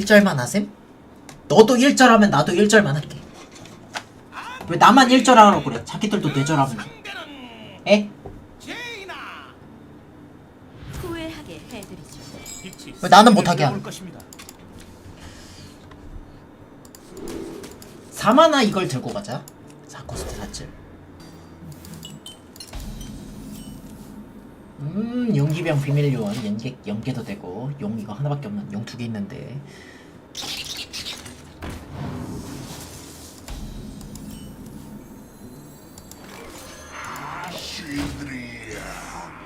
1절만 하셈? 너도 1절 하면 나도 1절만 할게 왜 나만 1절 하라고 그래 자기들도 4절 하면서 에? 후회하게 해드리죠. 왜 나는 못하게 올 하는. 4만화 이걸 들고 가자 4코스트 4질 음 용기병 비밀요원 연계, 연계도 되고 용 이거 하나밖에 없는 용 두 개 있는데.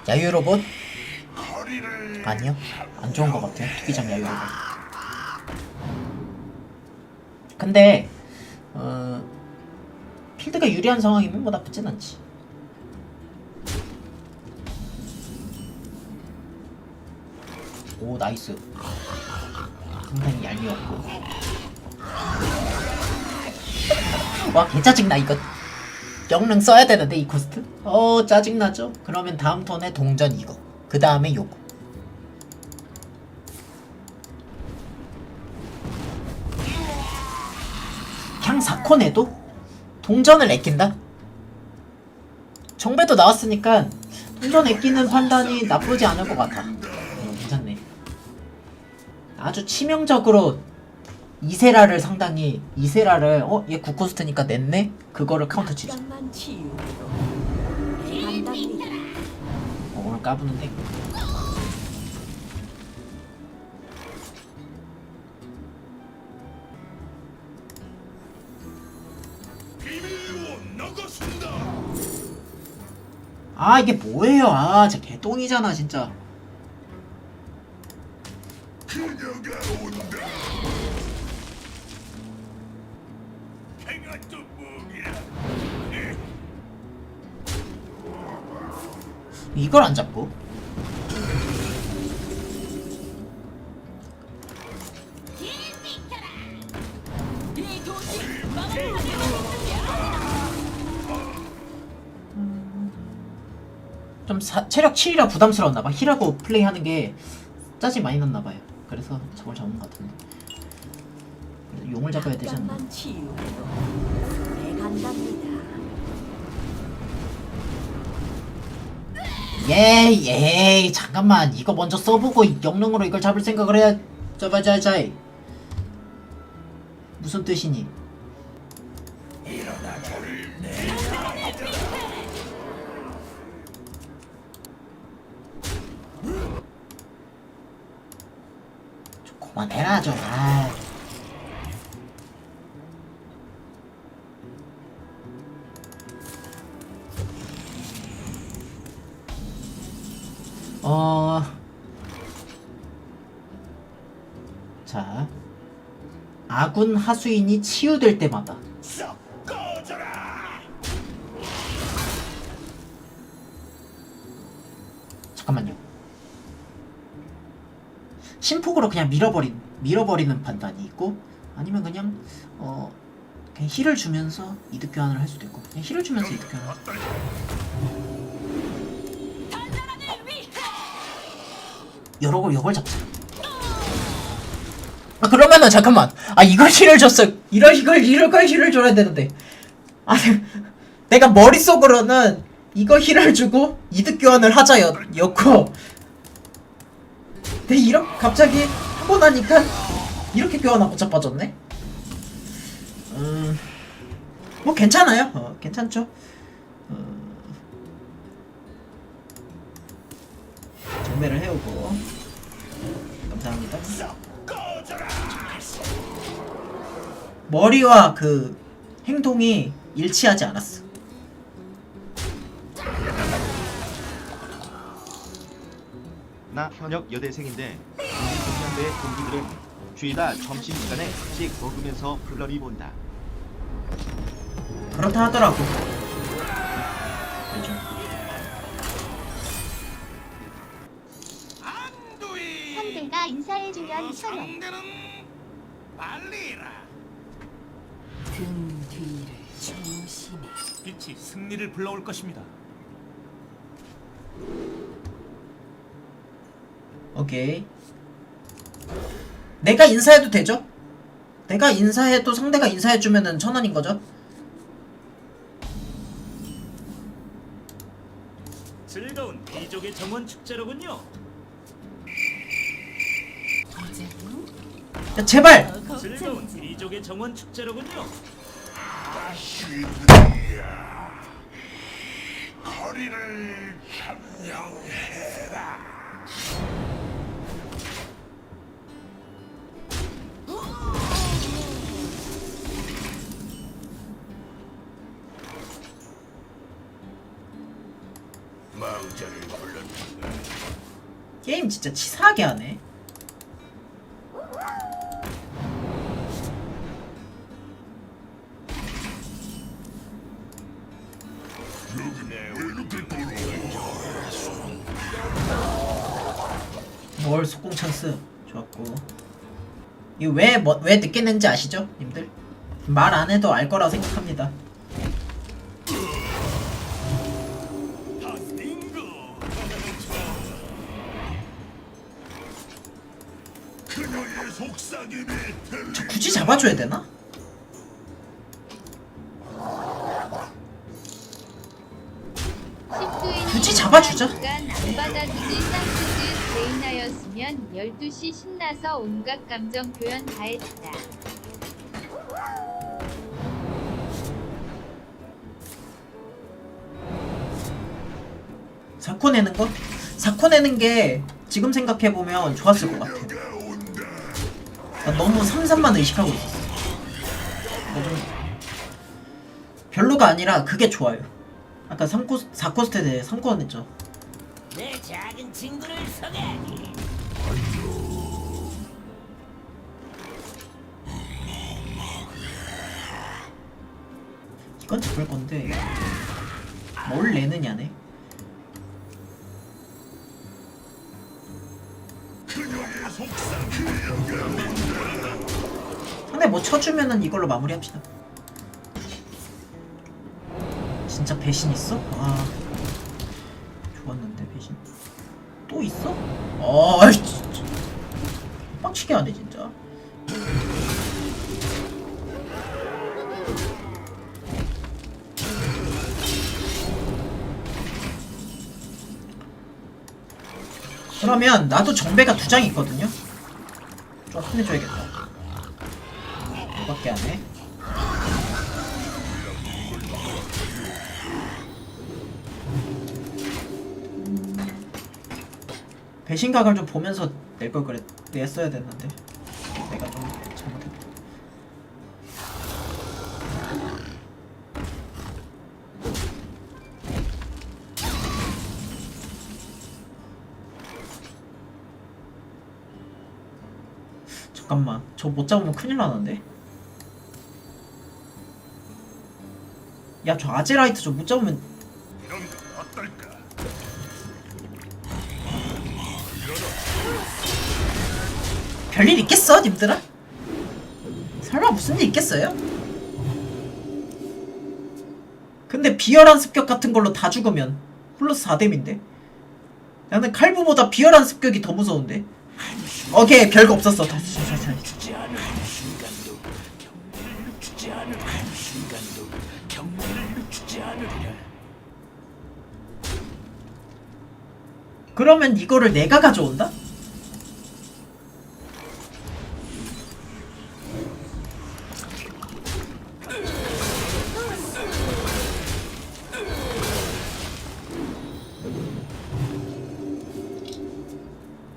야유 로봇? 아니요. 안 좋은 것 같아요. 투기장 야유 로봇. 근데 어 필드가 유리한 상황이면 뭐 나쁘진 않지 오 나이스. 상당히 얄미웠고. 와 개짜증나 이거. 영능 써야 되는데 이 코스트? 어 짜증나죠? 그러면 다음 턴에 동전 이거. 그 다음에 요거. 그냥 4코 내도? 동전을 아낀다? 정배도 나왔으니까 동전 아끼는 판단이 나쁘지 않을 것 같아 아주 치명적으로 이세라를 상당히 이세라를 어? 얘 9코스트니까 냈네? 그거를 카운터 간답니다. 어, 오늘 까부는데. 아 이게 뭐예요 아 진짜 개똥이잖아 진짜 이걸 안 잡고? 좀 사, 체력 7이라 부담스러웠나봐. 힐하고 플레이하는 게 짜증 많이 났나봐요 그래서 저걸 잡은 것 같은데. 그래서 용을 잡아야 되지 않나? 간답니다. 예이 예이 잠깐만. 이거 먼저 써보고 영능으로 이걸 잡을 생각을 해야 짜바자자이 무슨 뜻이니 좀 그만해라 좀 아. 어. 자. 아군 하수인이 치유될 때마다 심폭으로 그냥 밀어버린 밀어버리는 판단이 있고 아니면 그냥 어 그냥 힐을 주면서 이득 교환을 할 수도 있고 그냥 힐을 주면서 이득 교환. 여러 걸 이걸 잡자. 아 그러면은 잠깐만. 아 이걸 힐을 줬어. 이럴 이걸 이럴 걸 힐을 줘야 되는데. 아 내가 머릿속으로는 이거 힐을 주고 이득 교환을 하자였고. 근데 이렇게 갑자기 하고 나니까 이렇게 교환하고 자빠졌네. 음. 뭐 괜찮아요. 어, 괜찮죠. 어. 정매를 해오고 감사합니다. 머리와 그 행동이 일치하지 않았어. 나 현역 여대생인데 동년배 동기들은 죄다 점심시간에 한식 먹으면서 블러리 본다. 그렇다 하더라고. 형들과 인사해주면 서로 상대는 빨리라. 등 뒤를 조심히. 빛이 승리를 불러올 것입니다. 오케이. 내가 인사해도 되죠? 내가 인사해도 상대가 인사해주면은 천 원인 거죠? 즐거운 이족의 정원 축제로군요. 야 제발! 더 즐거운. 이족의 정원 축제로군요. 거리를 점령해라. 게임 진짜 치사하게 하네. 뭘 속공 찬스 좋았고 이거 왜, 뭐, 왜 늦게 낸지 아시죠? 님들? 말 안 해도 알 거라 생각합니다 저 굳이 잡아줘야 되나? 굳이 잡아주자. 제이나였으면 12시 신나서 온갖 감정 표현 다 했다. 사코 내는 거? 사코 내는 게 지금 생각해보면 좋았을 것 같아 나 너무 삼삼만 의식하고 있었어. 그좀 별로가 아니라 그게 좋아요. 아까 3코, 4코스트 때 3코 냈죠. 내 작은 친구를 소개하기. 이건 잡을 건데 뭘 내느냐네. 그녀의 속삭임이 상대 뭐 쳐주면은 이걸로 마무리합시다. 진짜 배신 있어? 아 좋았는데 배신. 또 있어? 아 진짜. 빡치게 하네 진짜. 그러면 나도 정배가 두 장 있거든요. 좀 혼내줘야겠다 이밖에 안 해. 배신각을 좀 보면서 낼 걸 그랬 냈어야 됐는데 내가 좀 잘못했다. 잠깐만 저 못 잡으면 큰일 나는데 야 저 아제라이트 저못 잡으면? 별일 있겠어 님들아? 설마 무슨 일 있겠어요? 근데 비열한 습격 같은 걸로 다 죽으면 플러스 4뎀인데 나는 칼부보다 비열한 습격이 더 무서운데 오케이 별거 없었어 다, 다, 다, 다. 주 그러면 이거를 내가 가져온다?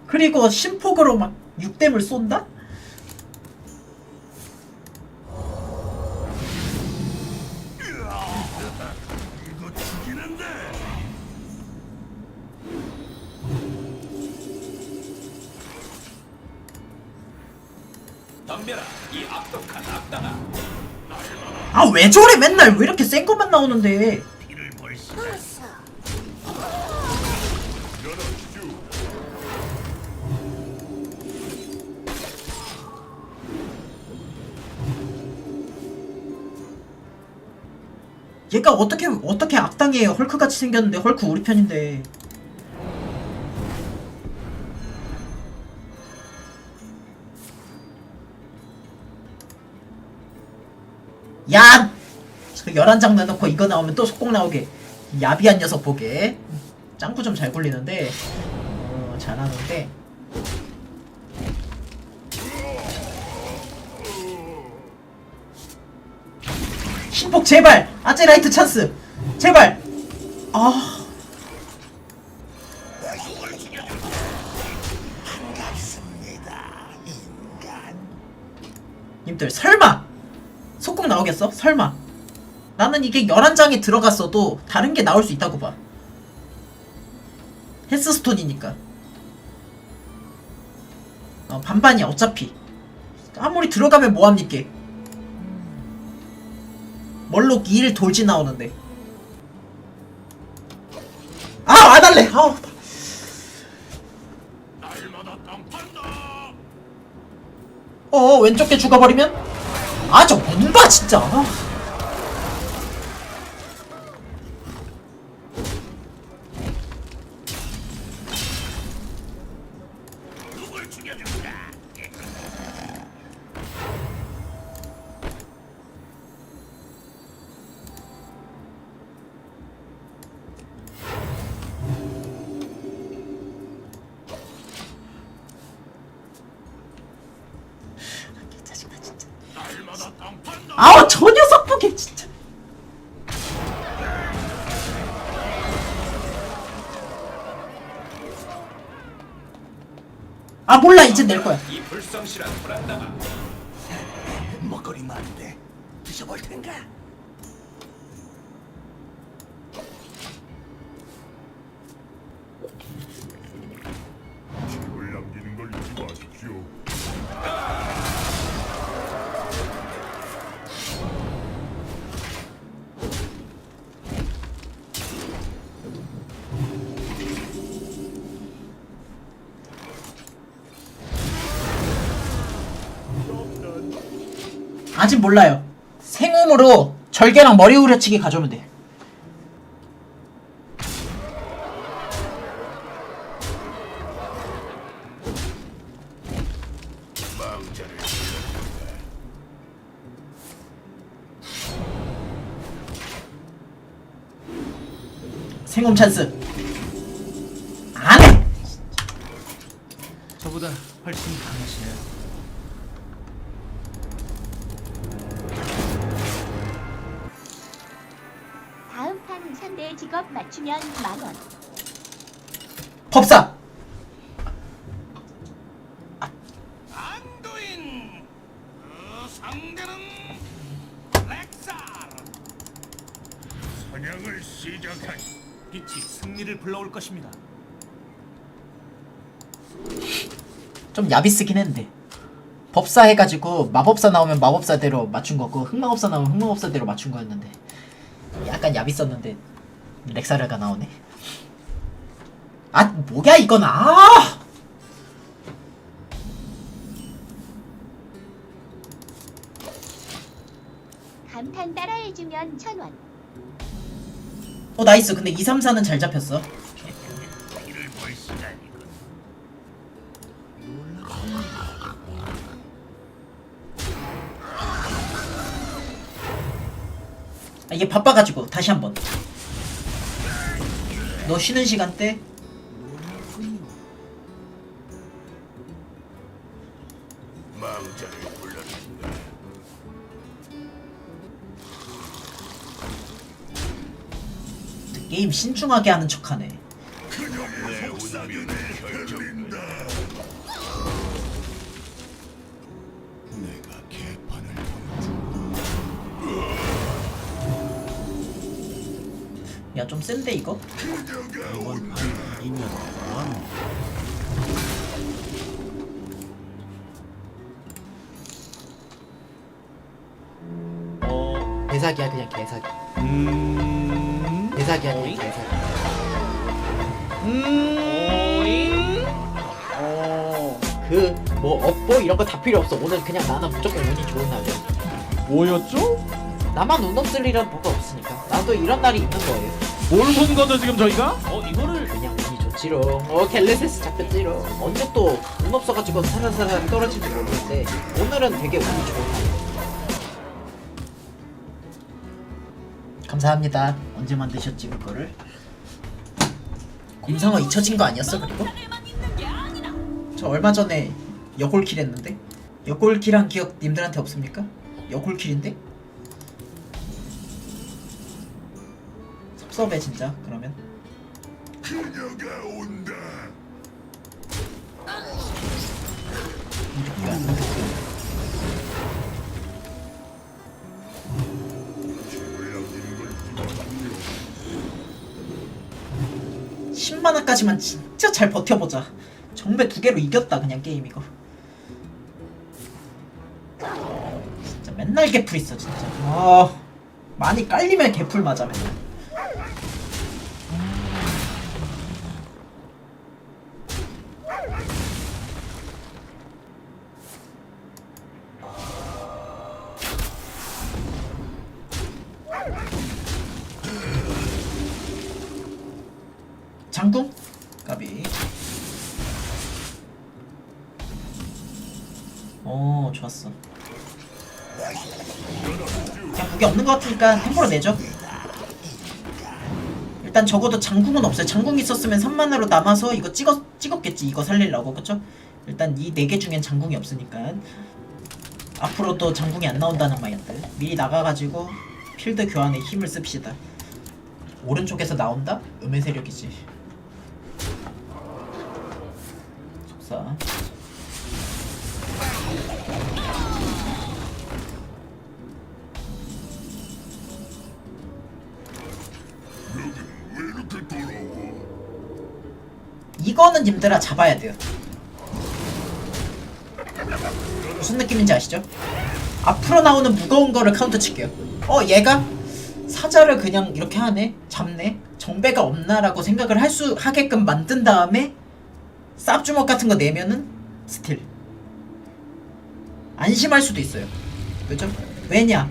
그리고 심폭으로 막 6댐을 쏜다? 덤벼라. 이 악독한 악당아. 아 왜 저래? 맨날 왜 이렇게 센 것만 나오는데? 피를 얘가 어떻게 어떻게 악당이에요 헐크같이 생겼는데 헐크 우리 편인데 11장 내놓고 이거 나오면 또 속공 나오게. 야비한 녀석 보게. 짱구 좀 잘 굴리는데. 어 잘하는데. 신폭 제발! 아제라이트 찬스! 제발! 아. 님들 설마! 속공 나오겠어? 설마 나는 이게 11장에 들어갔어도 다른 게 나올 수 있다고 봐. 헬스스톤이니까. 어, 반반이야 어차피. 아무리 들어가면 뭐합니까? 멀록 2일 돌지 나오는데. 아 안 할래. 아우 어 왼쪽 게 죽어버리면? 아저 뭔가 진짜. 아. 낼 거야. 이 불성실한 불안다가 먹거리면 안돼. 드셔볼 텐가 몰라요. 생음으로 절개랑 머리 후려치기 가져오면 돼. 생음 찬스. 안해 저보다 훨씬 강하시네요. 직업 맞추면 만 원. 법사 안도인 그 상대는 렉살 사냥을 시작하시. 빛이 승리를 불러올 것입니다. 좀 야비 쓰긴 했는데 법사 해가지고 마법사 나오면 마법사대로 맞춘 거고 흑마법사 나오면 흑마법사대로 맞춘 거였는데 약간 야비 썼는데 렉사르가 나오네 아 뭐야 이건 아 감탄 따라해주면 천 원. 어 나이스 근데 2, 3, 4는 잘 잡혔어. 아, 이게 바빠가지고 다시 한번 너 쉬는 시간대 망자를 불러낸다. 게임 신중하게 하는 척하네 좀 센데 이거? 이번 판 이면 뭐하노? 어 개사기야 그냥 개사기. 음... 개사기야 그냥 개사기. 음... 어 그 뭐 업보 이런 거 다 필요 없어. 오늘 그냥 나는 무조건 운이 좋은 날이야. 뭐였죠? 나만 운 없을 일은 뭐가 없으니까 나도 이런 날이 있는 거예요 뭘 본 거죠 지금 저희가? 어 이거를 그냥 운이 좋지로 어 갤레세스 잡혔지로 언제 또 운 없어가지고 사라사라 떨어질지 모르는데 오늘은 되게 운이 좋은 날이에요 감사합니다. 언제 만드셨지 그거를? 곰상어 잊혀진 거 아니었어 그리고? 저 얼마 전에 여골킬 했는데 여골킬한 기억 님들한테 없습니까? 여골킬인데? 섭섭해 진짜 그러면 그녀가 온다. 이렇게 안 먹겠어. 죄악인 걸 10만 원까지만 진짜 잘 버텨보자. 정배 두 개로 이겼다 그냥 게임 이거. 진짜 맨날 개풀 있어 진짜. 아 많이 깔리면 개풀 맞아 맨날. 것 같으니까 템포로 내죠. 일단 적어도 장궁은 없어요. 장궁 있었으면 3만으로 남아서 이거 찍었 찍었겠지. 이거 살리려고 그쵸? 일단 이 네 개 중엔 장궁이 없으니까 앞으로 또 장궁이 안 나온다는 마인드. 미리 나가가지고 필드 교환에 힘을 씁시다. 오른쪽에서 나온다? 음의 세력이지. 속사. 이거는 님들아 잡아야 돼요. 무슨 느낌인지 아시죠? 앞으로 나오는 무거운 거를 카운터 칠게요. 어 얘가 사자를 그냥 이렇게 하네, 잡네, 정배가 없나라고 생각을 할 수 하게끔 만든 다음에 쌉주먹 같은 거 내면은 스틸. 안심할 수도 있어요. 그죠? 왜냐?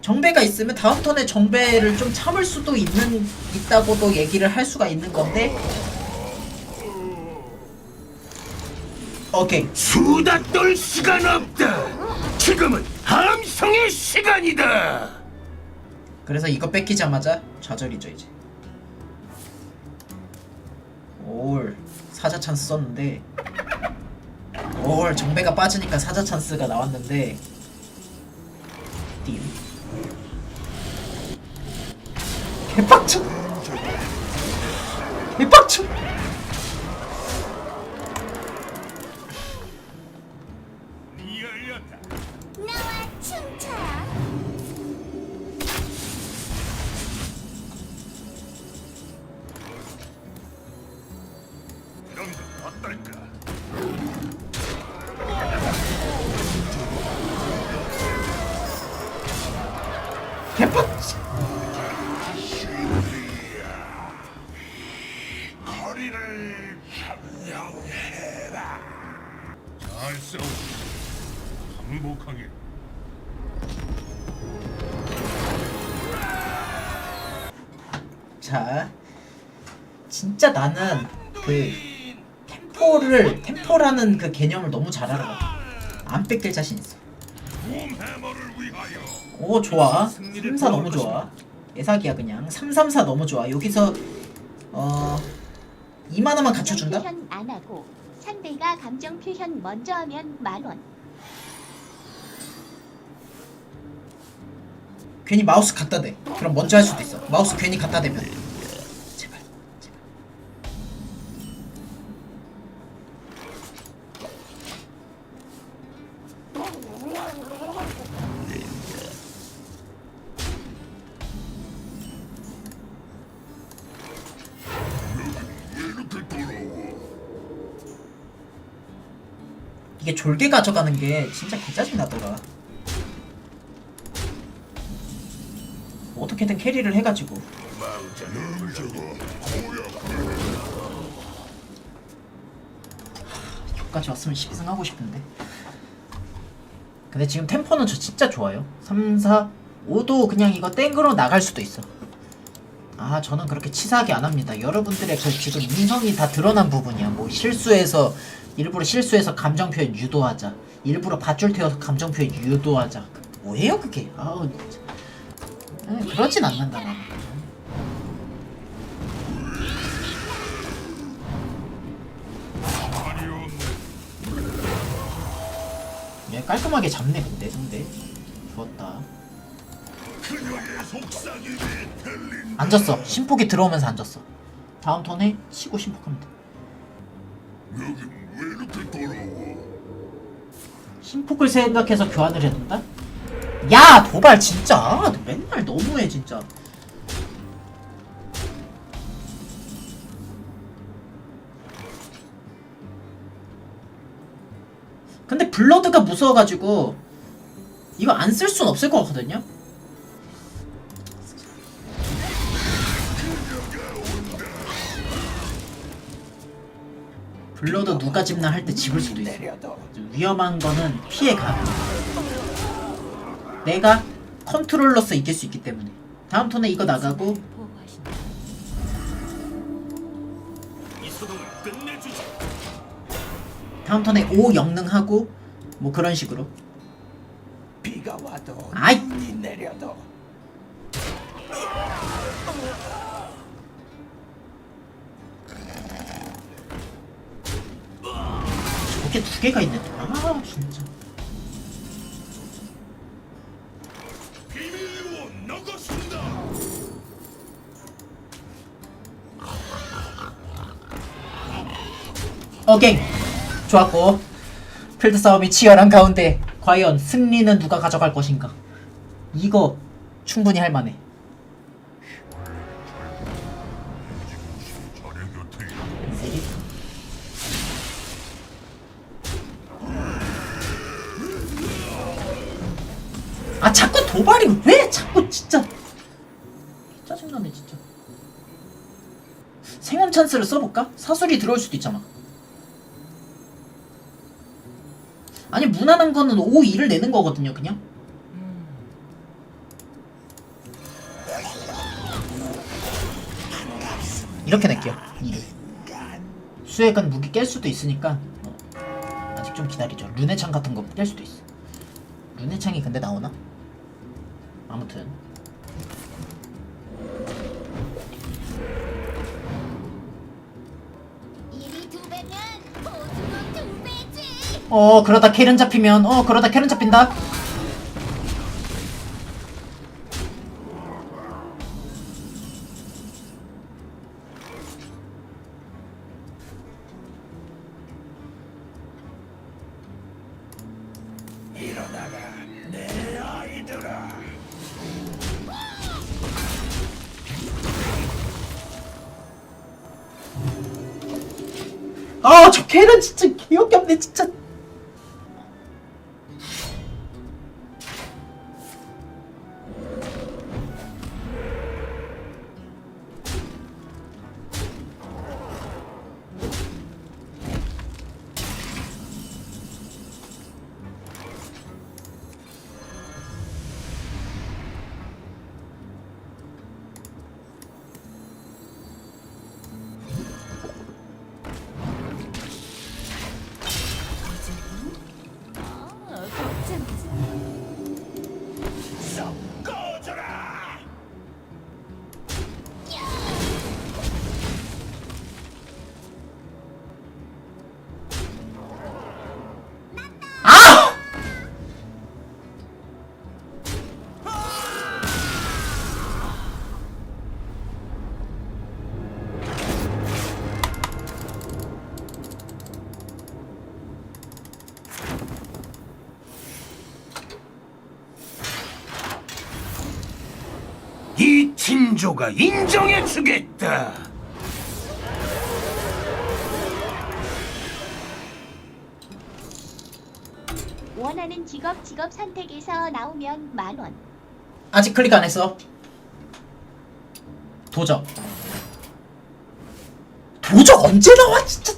정배가 있으면 다음 턴에 정배를 좀 참을 수도 있는 있다고도 얘기를 할 수가 있는 건데 오케이. 수다 떨 시간 없다. 지금은 함성의 시간이다. 그래서 이거 뺏기자마자 좌절이죠 이제. 올 사자 찬스 썼는데. 올 정배가 빠지니까 사자 찬스가 나왔는데. 띠. 개빡쳐. 개빡쳐 나와 춤춰. 그 나는 그 템포를 템포라는 그 개념을 너무 잘 알아. 안 뺏길 자신 있어. 오 좋아. 승리를 3사 너무 좋아. 예사기야 그냥. 3, 3, 4 너무 좋아. 여기서 어 2만 원만 갖춰준다? 표현 안 하고 상대가 감정 표현 먼저 하면 만 원. 괜히 마우스 갖다 대. 그럼 먼저 할 수도 있어. 마우스 괜히 갖다 대면. 졸게 가져가는 게 진짜 개짜증 나더라. 어떻게든 캐리를 해가지고 여기까지 왔으면 12승 하고 싶은데. 근데 지금 템포는 저 진짜 좋아요. 3, 4, 5도 그냥 이거 땡으로 나갈 수도 있어. 아 저는 그렇게 치사하게 안 합니다. 여러분들의 그 지금 인성이 다 드러난 부분이야. 뭐 실수해서 일부러 실수해서 감정 표현 유도하자. 일부러 밧줄 태워서 감정 표현 유도하자. 뭐예요 그게? 아우. 응, 그러진 않는다 나는. 얘 깔끔하게 잡네 근데 근데 좋았다. 앉았어. 심폭이 들어오면서 앉았어. 다음 턴에 치고 더러워? 심폭을 생각해서 교환을 해둔다? 야 도발 진짜 너 맨날 너무해 진짜 근데 블러드가 무서워가지고 이거 안 쓸 순 없을 것 같거든요? 블러드 누가 집나 할 때 집을 수도 있어 위험한 거는 피해가. 내가 컨트롤러서 이길 수 있기 때문에. 다음 턴에 이거 나가고. 다음 턴에 5 영능하고 뭐 그런 식으로. 비가 와도 아이! 내려도 두 개가 있네 또. 아 진짜. 오케이. 좋았고. 필드 싸움이 치열한 가운데 과연 승리는 누가 가져갈 것인가? 이거 충분히 할 만해. 도발이 왜 자꾸 진짜 짜증나네 진짜. 생원 찬스를 써볼까? 사술이 들어올 수도 있잖아. 아니 무난한 거는 5, 2를 내는 거거든요 그냥. 이렇게 낼게요. 2를 수액은 무기 깰 수도 있으니까 어, 아직 좀 기다리죠. 르네창 같은 거 깰 수도 있어. 르네창이 근데 나오나? 아무튼 일이 두 배면 보수도 두 배지. 어 그러다 캐런 잡히면 어 그러다 캐런 잡힌다 이 진조가 인정해 주겠다. 원하는 직업 직업 선택에서 나오면 만 원. 아직 클릭 안 했어. 도적. 도적 언제 나와 진짜